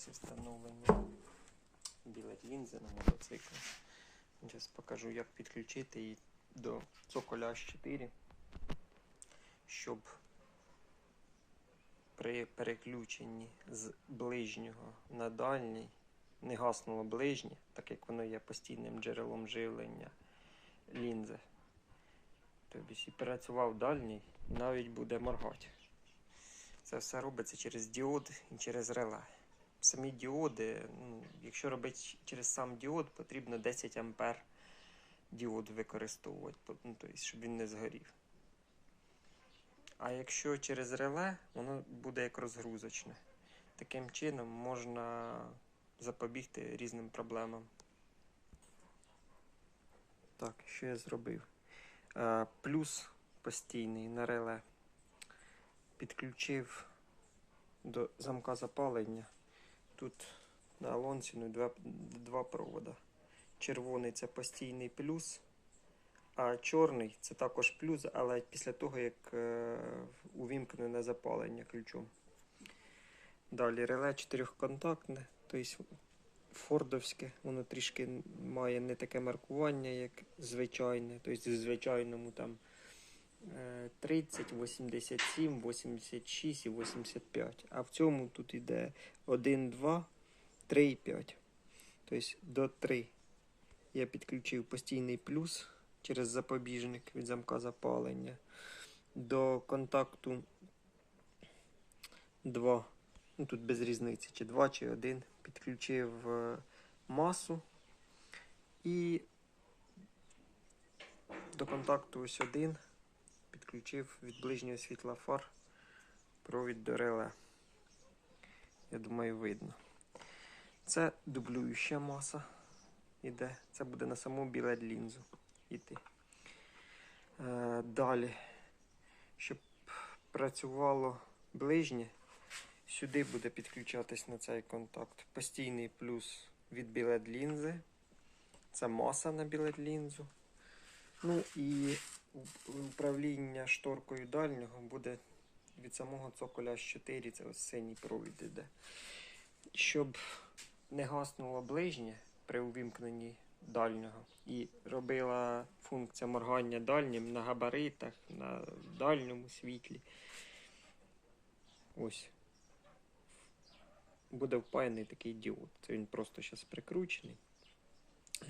процесі встановлення білет лінзи на мотоцикл. Зараз покажу, як підключити її до цоколя H4, щоб при переключенні з ближнього на дальній не гаснуло ближнє, так як воно є постійним джерелом живлення лінзи. Тобто і працював дальній, навіть буде моргати. Це все робиться через діод і через реле. Самі діоди, ну, якщо робити через сам діод, потрібно 10 ампер діод використовувати, ну, тобто, щоб він не згорів. А якщо через реле, воно буде як розгрузочне. Таким чином можна запобігти різним проблемам. Так, що я зробив? Е, плюс постійний на реле підключив до замка запалення. Тут на лонсіну два, два провода. Червоний це постійний плюс, а чорний це також плюс, але після того, як е, увімкнене запалення ключом. Далі реле чотирьохконтактне, тобто фордовське, воно трішки має не таке маркування, як звичайне. Тобто в звичайному там 30, 87, 86 і 85. А в цьому тут йде 1, 2, 3 і 5. Тобто до 3 я підключив постійний плюс через запобіжник від замка запалення. До контакту 2. Ну, тут без різниці, чи 2, чи 1. Підключив е, масу. І до контакту ось 1 підключив від ближнього світла фар провід до реле. Я думаю, видно. Це дублююча маса іде. Це буде на саму біле лінзу йти. Е, далі, щоб працювало ближнє, сюди буде підключатись на цей контакт. Постійний плюс від білет лінзи. Це маса на білет лінзу. Ну і управління шторкою дальнього буде від самого цоколя 4, це ось синій провід іде. Щоб не гаснуло ближнє при увімкненні дальнього і робила функція моргання дальнім на габаритах, на дальньому світлі. Ось. Буде впаяний такий діод. Це він просто зараз прикручений.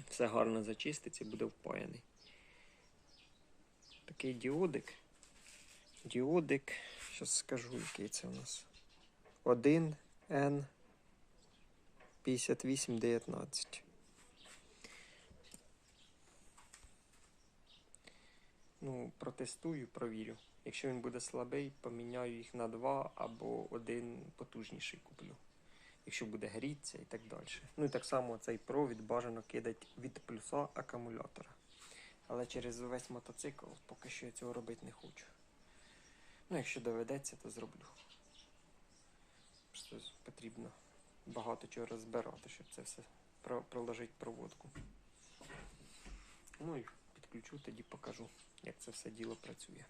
Все гарно зачиститься буде впаяний. Такий діодик. Діодик. Зараз скажу, який це у нас. 1 N 5819. Ну, протестую, провірю. Якщо він буде слабий, поміняю їх на два або один потужніший куплю. Якщо буде грітися і так далі. Ну і так само цей провід бажано кидати від плюса акумулятора. Але через весь мотоцикл поки що я цього робити не хочу. Ну, якщо доведеться, то зроблю. Просто потрібно багато чого розбирати, щоб це все проложити проводку. Ну і підключу, тоді покажу, як це все діло працює.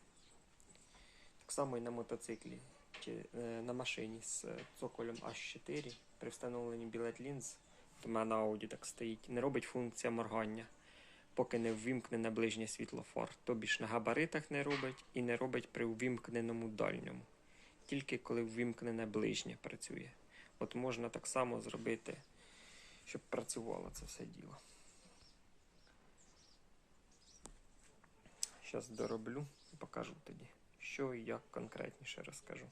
Так само і на мотоциклі чи е, на машині з е, цоколем H4 при встановленні білет лінз, то в мене на Audi так стоїть, не робить функція моргання, поки не ввімкнене ближнє світло фар. Тобі ж на габаритах не робить і не робить при увімкненому дальньому. Тільки коли ввімкнене ближнє працює. От можна так само зробити, щоб працювало це все діло. Зараз дороблю і покажу тоді, що і як конкретніше розкажу.